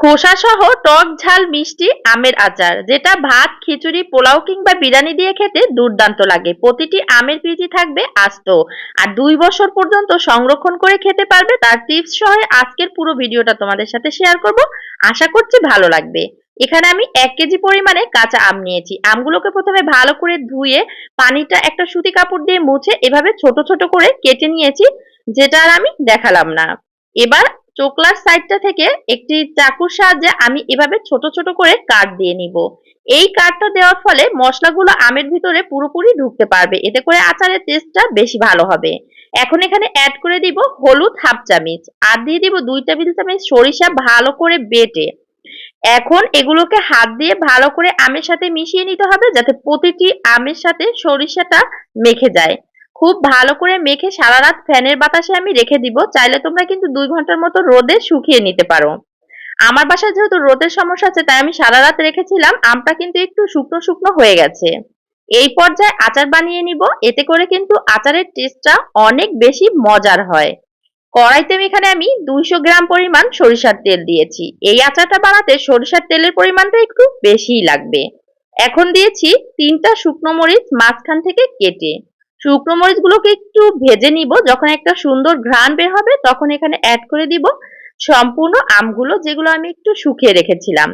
খোসা সহ টক ঝাল, মিষ্টি, আমের আচার, যেটা ভাত, খিচুড়ি, পোলাও কিংবা বিরিয়ানি দিয়ে খেতে দুর্দান্ত লাগে। প্রতিটি আমের পিজি থাকবে আস্ত। আর দুই বছর পর্যন্ত সংরক্ষণ করে খেতে পারবে তার টিপস সহ আজকের পুরো ভিডিওটা তোমাদের সাথে শেয়ার করব। আশা করছি ভালো লাগবে। এখানে আমি এক কেজি পরিমাণে কাঁচা আম নিয়েছি। আমগুলোকে প্রথমে ভালো করে ধুয়ে পানিটা একটা সুতি কাপড় দিয়ে মুছে এভাবে ছোট ছোট করে কেটে নিয়েছি, যেটা আর আমি দেখালাম না। এবার চোকলার সাইডটা থেকে একটি চাকুর সাহায্যে আমি এভাবে ছোট ছোট করে কাট দিয়ে নিব। এই কাটটা দেওয়ার ফলে মশলাগুলো আমের ভিতরে পুরোপুরি ঢুকতে পারবে। এতে করে আচারের টেস্টটা বেশি ভালো হবে। এখন এখানে অ্যাড করে দিব হলুদ হাফ চামচ। আর দিয়ে দিব দুই টেবিল চামচ সরিষা ভালো করে বেটে। এখন এগুলোকে হাত দিয়ে ভালো করে আমের সাথে মিশিয়ে নিতে হবে যাতে প্রতিটি আমের সাথে সরিষাটা মেখে যায়। খুব ভালো করে মেখে সারা রাত ফ্যানের বাতাসে আমি রেখে দিব। চাইলে তোমরা কিন্তু দুই ঘণ্টার মতো রোদে শুকিয়ে নিতে পারো। আমার বাসায় যেহেতু রোদের সমস্যা আছে, তাই আমি সারা রাত রেখেছিলাম। আমটা কিন্তু একটু শুকনো শুকনো হয়ে গেছে। এই পর্যায়ে আচার বানিয়ে নিব। এতে করে কিন্তু আচারের টেস্টটা অনেক বেশি মজার হয়। কড়াইতে এখানে আমি দুইশো গ্রাম পরিমাণ সরিষার তেল দিয়েছি। এই আচারটা বানাতে সরিষার তেলের পরিমাণটা একটু বেশিই লাগবে। এখন দিয়েছি তিনটা শুকনো মরিচ মাঝখান থেকে কেটে। শুকনো মরিচগুলোকে একটু ভেজে নিব। যখন একটা সুন্দর ঘ্রাণ বের হবে, তখন এখানে অ্যাড করে দিব সম্পূর্ণ আমগুলো যেগুলো আমি একটু শুকিয়ে রেখেছিলাম।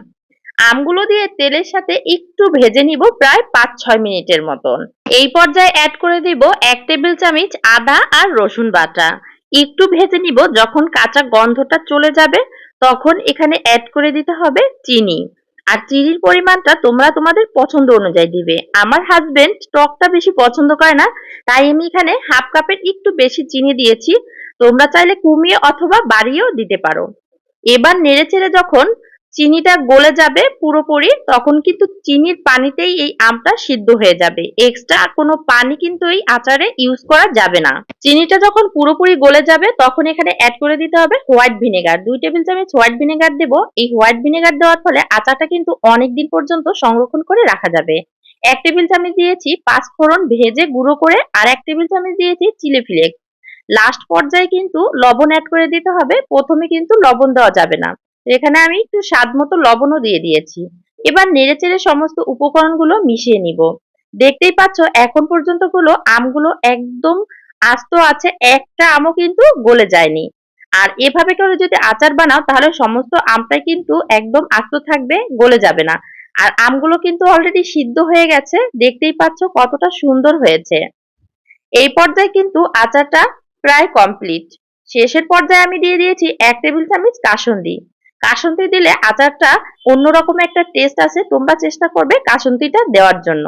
আমগুলো দিয়ে তেলের সাথে একটু ভেজে নিব প্রায় পাঁচ ছয় মিনিটের মতন। এই পর্যায়ে অ্যাড করে দিব এক টেবিল চামচ আদা আর রসুন বাটা। একটু ভেজে নিব। যখন কাঁচা গন্ধটা চলে যাবে, তখন এখানে অ্যাড করে দিতে হবে চিনি। আর চিনির পরিমাণটা তোমরা তোমাদের পছন্দ অনুযায়ী দিবে। আমার হাজবেন্ড টকটা বেশি পছন্দ করে না, তাই আমি এখানে হাফ কাপের একটু বেশি চিনি দিয়েছি। তোমরা চাইলে কমিয়ে অথবা বাড়িয়েও দিতে পারো। এবার নেড়ে চেড়ে যখন চিনিটা গলে যাবে পুরোপুরি, তখন কিন্তু চিনির পানিতেই এই আমটা সিদ্ধ হয়ে যাবে। এক্সট্রা কোনো পানি কিন্তু এই আচারে ইউজ করা যাবে না। চিনিটা যখন পুরোপুরি গলে যাবে, তখন এখানে অ্যাড করে দিতে হবে হোয়াইট ভিনেগার। দুই টেবিল চামচ হোয়াইট ভিনেগার দেব। এই হোয়াইট ভিনেগার দেওয়ার ফলে আচারটা কিন্তু অনেক দিন পর্যন্ত সংরক্ষণ করে রাখা যাবে। এক টেবিল চামচ দিয়েছি পাঁচ ফোড়ন ভেজে গুঁড়ো করে, আর এক টেবিল চামচ দিয়েছি চিলি ফ্লেক্স লাস্ট পর্যায়ে কিন্তু লবণ অ্যাড করে দিতে হবে। প্রথমে কিন্তু লবণ দেওয়া যাবে না। এখানে আমি একটু স্বাদ মতো লবণও দিয়ে দিয়েছি। এবার নেড়েচেড়ে সমস্ত উপকরণগুলো মিশিয়ে নিব। দেখতেই পাচ্ছ, এখন পর্যন্তগুলো আমগুলো একদম আস্ত আছে, একটা আমও কিন্তু গলে যায়নি। আর এভাবে করে যদি আচার বানাও, তাহলে সমস্ত আমটাই কিন্তু একদম আস্ত থাকবে, গলে যাবে না। আর আমগুলো কিন্তু অলরেডি সিদ্ধ হয়ে গেছে, দেখতেই পাচ্ছ কতটা সুন্দর হয়েছে। এই পর্যায়ে কিন্তু আচারটা প্রায় কমপ্লিট শেষের পর্যায়ে আমি দিয়ে দিয়েছি এক টেবিল চামচ কাসন্দি। কাসন্তি দিলে আচারটা অন্যরকম একটা টেস্ট আছে তোমরা চেষ্টা করবে কাসন্তিটা দেওয়ার জন্য।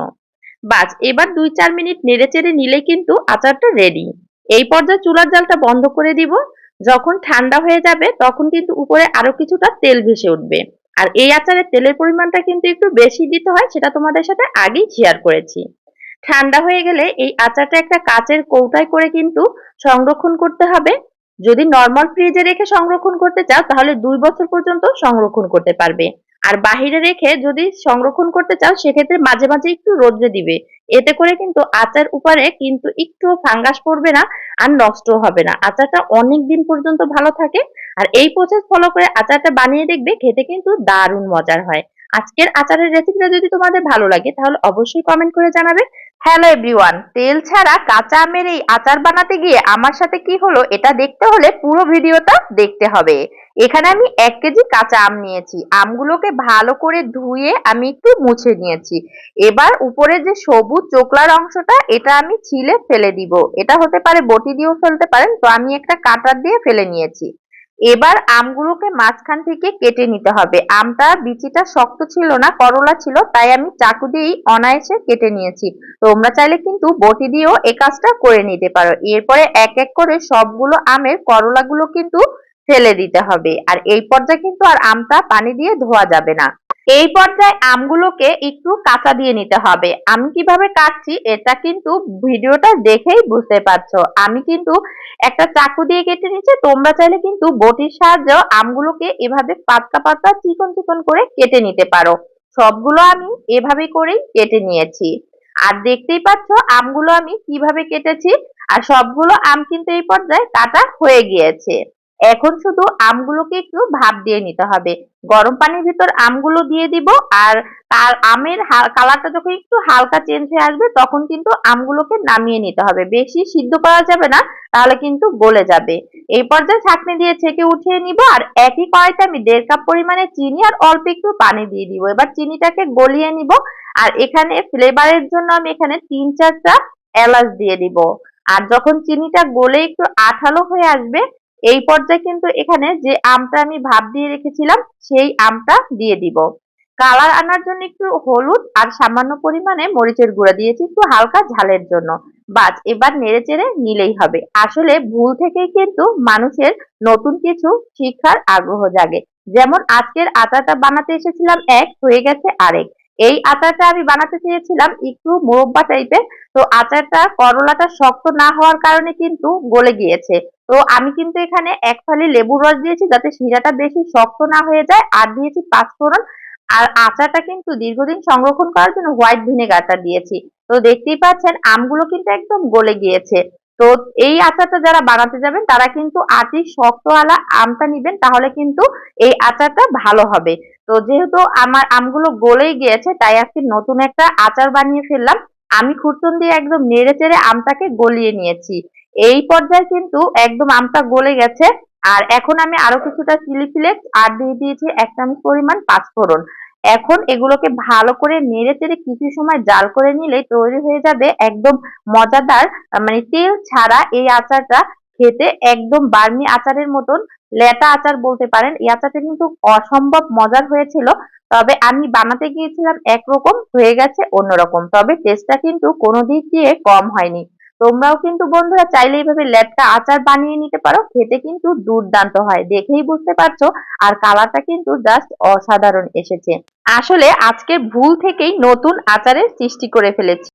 বাস, এবার দুই চার মিনিট নেড়ে চেড়ে নিলে কিন্তু আচারটা রেডি এই পর্যায়ে চুলার জালটা বন্ধ করে দিব। যখন ঠান্ডা হয়ে যাবে, তখন কিন্তু উপরে আরও কিছুটা তেল ভেসে উঠবে। আর এই আচারের তেলের পরিমাণটা কিন্তু একটু বেশি দিতে হয়, সেটা তোমাদের সাথে আগেই শেয়ার করেছি। ঠান্ডা হয়ে গেলে এই আচারটা একটা কাচের কৌটায় করে কিন্তু সংরক্ষণ করতে হবে। যদি নর্মাল ফ্রিজে রেখে সংরক্ষণ করতে চাও, তাহলে দুই বছর পর্যন্ত সংরক্ষণ করতে পারবে। আর বাহিরে রেখে যদি সংরক্ষণ করতে চাও, সেক্ষেত্রে মাঝে মাঝে একটু রোদ্রে দিবে। এতে করে কিন্তু আচার উপরে কিন্তু একটু ফাঙ্গাস পড়বে না আর নষ্ট হবে না। আচারটা অনেক দিন পর্যন্ত ভালো থাকে আর এই প্রসেস ফলো করে আচারটা বানিয়ে দেখবে, খেতে কিন্তু দারুণ মজার হয়। আজকের আচারের রেসিপিটা যদি তোমাদের ভালো লাগে, তাহলে অবশ্যই কমেন্ট করে জানাবে। হ্যালো এভরিওয়ান তেল ছাড়া কাঁচা আমের এই আচার বানাতে গিয়ে আমার সাথে কি হলো এটা দেখতে হলে পুরো ভিডিওটা দেখতে হবে। এখানে আমি এক কেজি কাঁচা আম নিয়েছি। আমগুলোকে ভালো করে ধুয়ে আমি একটু মুছে নিয়েছি। এবার উপরে যে সবুজ চোকলার অংশটা, এটা আমি ছিলে ফেলে দিব। এটা হতে পারে বটি দিয়েও ফেলতে পারেন। তো আমি একটা কাটার দিয়ে ফেলে নিয়েছি। এবার আমগুলোকে মাঝখান থেকে কেটে নিতে হবে। আমটা বিচিটা শক্ত ছিল না, করলা ছিল, তাই আমি চাকু দিয়েই অনায়াসে কেটে নিয়েছি। তোমরা চাইলে কিন্তু বটি দিয়েও এ কাজটা করে নিতে পারো। এরপরে এক এক করে সবগুলো আমের করলাগুলো কিন্তু ফেলে দিতে হবে। আর এই পর্যায়ে কিন্তু আর আমটা পানি দিয়ে ধোয়া যাবে না। এই পর্যায়ে আমগুলোকে একটু কাঁচা দিয়ে নিতে হবে। আমি কীভাবে কাটছি এটা কিন্তু ভিডিওটা দেখেই বুঝতে পারছ। আমি কিন্তু একটা চাকু দিয়ে কেটে নিচ্ছি, তোমরা চাইলে কিন্তু বটির সাহায্যে আমগুলোকে এভাবে পাতলা পাতলা চিকন চিকন করে কেটে নিতে পারো। সবগুলো আমি এভাবে করেই কেটে নিয়েছি। আর দেখতেই পাচ্ছ আমগুলো আমি কীভাবে কেটেছি, আর সবগুলো আম কিন্তু এই পর্যায়ে কাটা হয়ে গিয়েছে। এখন শুধু আমগুলোকে একটু ভাপ দিয়ে নিতে হবে। গরম পানির ভিতর আমগুলো দিয়ে দিব আর তার আমের কালারটা যখন একটু হালকা চেঞ্জ হয়ে আসবে তখন কিন্তু আমগুলোকে নামিয়ে নিতে হবে। বেশি সিদ্ধ করা যাবে না, তাহলে কিন্তু গলে যাবে। এই পর্যায়ে ছাঁকনি দিয়ে ছেঁকে উঠিয়ে নিব আর একই কড়াইতে আমি দেড় কাপ পরিমাণে চিনি আর অল্প একটু পানি দিয়ে দিব। এবার চিনিটাকে গলিয়ে নিব আর এখানে ফ্লেভারের জন্য আমি এখানে তিন চারটা এলাচ দিয়ে দিব। আর যখন চিনিটা গলে একটু আঠালো হয়ে আসবে এই পর্যায়ে কিন্তু এখানে যে আমটা আমি ভাপ দিয়ে রেখেছিলাম, সেই আমটা দিয়ে দিব। কালার আনার জন্য একটু হলুদ আর সামান্য পরিমাণে মরিচের গুঁড়া দিয়েছি একটু হালকা ঝালের জন্য। বাস, এবার নেড়ে চেড়ে নিলেই হবে। আসলে ভুল থেকেই কিন্তু মানুষের নতুন কিছু শিক্ষার আগ্রহ জাগে। যেমন আজকের আচারটা বানাতে এসেছিলাম এক, হয়ে গেছে আরেক। এই আচারটা আমি বানাতে চেয়েছিলাম একটু মোরব্বা টাইপের তো আচারটা করলাটা শক্ত না হওয়ার কারণে কিন্তু গলে গিয়েছে। তো আমি কিন্তু এখানে এক ফালি লেবুর রস দিয়েছি যাতে শিরাটা বেশি শক্ত না হয়ে যায়, আর দিয়েছি পাঁচফোড়ন। আর আচারটা কিন্তু দীর্ঘদিন সংরক্ষণ করার জন্য হোয়াইট ভিনেগারটা দিয়েছি। তো দেখতেই পাচ্ছেন, আমগুলো কিন্তু একদম গলে গিয়েছে। তো এই আচারটা যারা বানাতে যাবেন, তারা কিন্তু আটি শক্তওয়ালা আমটা নিবেন, তাহলে কিন্তু এই আচারটা ভালো হবে। তো যেহেতু আমার আমগুলো গলেই গিয়েছে, তাই আজকে নতুন একটা আচার বানিয়ে ফেললাম। আমি খুরচুন দিয়ে একদম নেড়ে চেড়ে আমটাকে গলিয়ে নিয়েছি। এই পর্যায়ে কিন্তু একদম আমটা গলে গেছে। আর এখন আমি আরও কিছুটা চিলি ফ্লেক্স আর দিয়ে দিয়েছি এক চামচ পরিমাণ পাঁচফোড়ন। এখন এগুলোকে ভালো করে নেড়ে চেড়ে কিছু সময় জাল করে নিলেই তৈরি হয়ে যাবে একদম মজাদার মানে তেল ছাড়া এই আচারটা খেতে একদম বার্মি আচারের মতন। লেটা আচার বলতে পারেন, এই আচারটা কিন্তু অসম্ভব মজার হয়েছিল, তবে আমি বানাতে গিয়েছিলাম একরকম, হয়ে গেছে অন্যরকম। তবে টেস্টটা কিন্তু কোনো দিক দিয়ে কম হয়নি। তোমরাও কিন্তু বন্ধুরা চাইলে এইভাবে ল্যাবটা আচার বানিয়ে নিতে পারো, খেতে কিন্তু দুর্দান্ত হয়, দেখেই বুঝতে পারছ। আর কালারটা কিন্তু জাস্ট অসাধারণ এসেছে। আসলে আজকে ভুল থেকেই নতুন আচারের সৃষ্টি করে ফেলেছি।